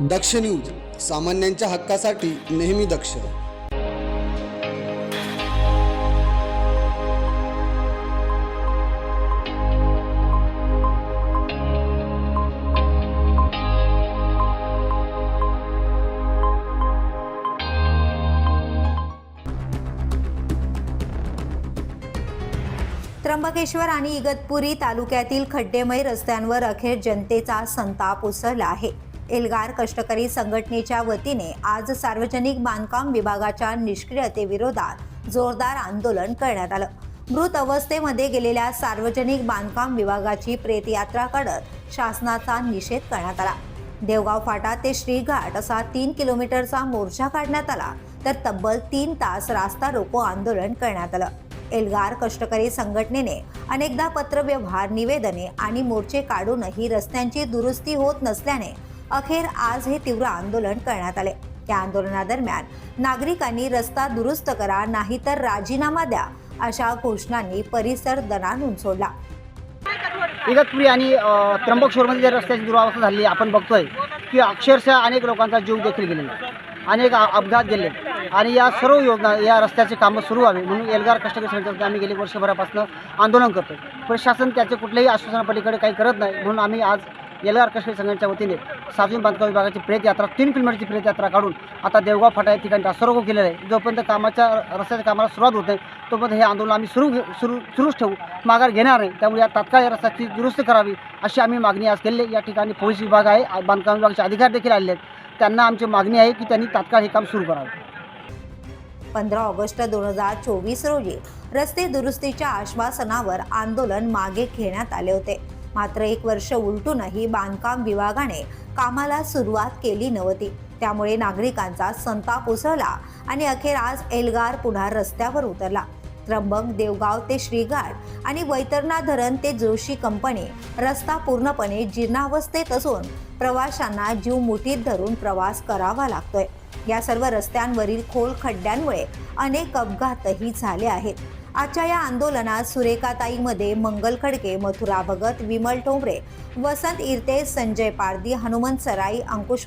दक्ष news सामान्यांच्या हक्कासाठी नेहमी दक्ष. त्र्यंबकेश्वर आणि इगतपुरी तालुक्यातील खड्डेमय रस्त्यांवर अखेर जनतेचा संताप उसळला आहे. एल्गार कष्टकरी संघटनेच्या वतीने आज सार्वजनिक बांधकाम विभागाच्या निष्क्रियतेविरोधात जोरदार आंदोलन करण्यात आलं. मृत अवस्थेमध्ये गेलेल्या सार्वजनिक बांधकाम विभागाची प्रेतयात्रा काढत शासनाचा निषेध करण्यात आला. देवगाव फाटा ते श्रीघाट असा तीन किलोमीटरचा मोर्चा काढण्यात आला तर तब्बल तीन तास रास्ता रोको आंदोलन करण्यात आलं. एल्गार कष्टकरी संघटनेने अनेकदा पत्रव्यवहार निवेदने आणि मोर्चे काढूनही रस्त्यांची दुरुस्ती होत नसल्याने अखेर आज हे तीव्र आंदोलन करण्यात आले. या आंदोलनादरम्यान नागरिकांनी रस्ता दुरुस्त करा नाहीतर राजीनामा द्या अशा घोषणांनी परिसर दणाणून सोडला इगतपुरी आणि त्र्यंबकेश्वरमध्ये ज्या रस्त्याची दुरावस्था झाली आपण बघतोय की अक्षरशः अनेक लोकांचा जीव देखील गेलेला अनेक अपघात गेले आणि या सर्व योजना या रस्त्याचे कामं सुरू व्हावी म्हणून एल्गार कष्टकरी संघटनेत आम्ही गेली वर्षभरापासून आंदोलन करतो प्रशासन त्याचे कुठल्याही आश्वासनापलीकडे काही करत नाही म्हणून आम्ही आज एल्गार कष्टकरी संघटनेच्या वतीने सार्वजनिक बांधकाम विभागाची प्रेतयात्रा तीन किलोमीटरची प्रेतयात्रा काढून आता देवगाव फाटा या ठिकाणी रास्तारोको केलेला आहे. जोपर्यंत कामाच्या रस्त्याच्या कामाला सुरुवात होत नाही तोपर्यंत हे आंदोलन आम्ही सुरू सुरू सुरूच ठेवू माघार घेणार नाही. त्यामुळे या तात्काळ या रस्त्याची दुरुस्ती करावी अशी आम्ही मागणी आज केलेली आहे. या ठिकाणी पोलीस विभाग आहे बांधकाम विभागाचे अधिकारी देखील आलेले आहेत. त्यांना आमची मागणी आहे की त्यांनी तात्काळ हे काम सुरू करावे. पंधरा ऑगस्ट दोन हजार चोवीस रोजी रस्ते दुरुस्तीच्या आश्वासनावर आंदोलन मागे घेण्यात आले होते. मात्र एक वर्ष उलटूनही बांधकाम विभागाने कामाला सुरुवात केली नव्हती. त्यामुळे नागरिकांचा संताप उसळला आणि अखेर आज एल्गार पुन्हा रस्त्यावर उतरला. त्र्यंबक देवगाव ते श्रीघाट आणि वैतरणा धरण ते जोशी कंपनी रस्ता पूर्णपणे जीर्णावस्थेत असून प्रवाशांना जीव मुठीत धरून प्रवास करावा लागतोय. या सर्व रस्त्यांवरील खोल खड्ड्यांमुळे अनेक अपघातही झाले आहेत. आजच्या या आंदोलनात सुरेखाताईमध्ये मंगल खडके मथुरा भगत विमल ठोंबरे वसंत इरते संजय पारदी हनुमंत सराई अंकुश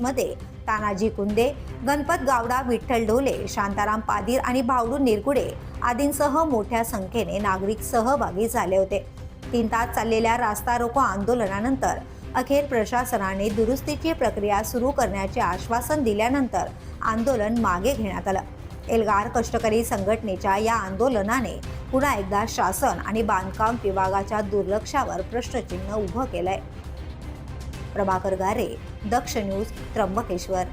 तानाजी कुंदे गणपत गावडा विठ्ठल ढोले शांताराम पादीर आणि भावडू निरगुडे आदींसह मोठ्या संख्येने नागरिक सहभागी झाले होते. तीन तास चाललेल्या रास्ता रोको आंदोलनानंतर अखेर प्रशासनाने दुरुस्तीची प्रक्रिया सुरू करण्याचे आश्वासन दिल्यानंतर आंदोलन मागे घेण्यात आलं. एल्गार कष्टकरी संघटनेच्या या आंदोलनाने पुन्हा एकदा शासन आणि बांधकाम विभागाच्या दुर्लक्षावर प्रश्नचिन्ह उभं केलंय. प्रभाकर गारे दक्ष न्यूज त्र्यंबकेश्वर.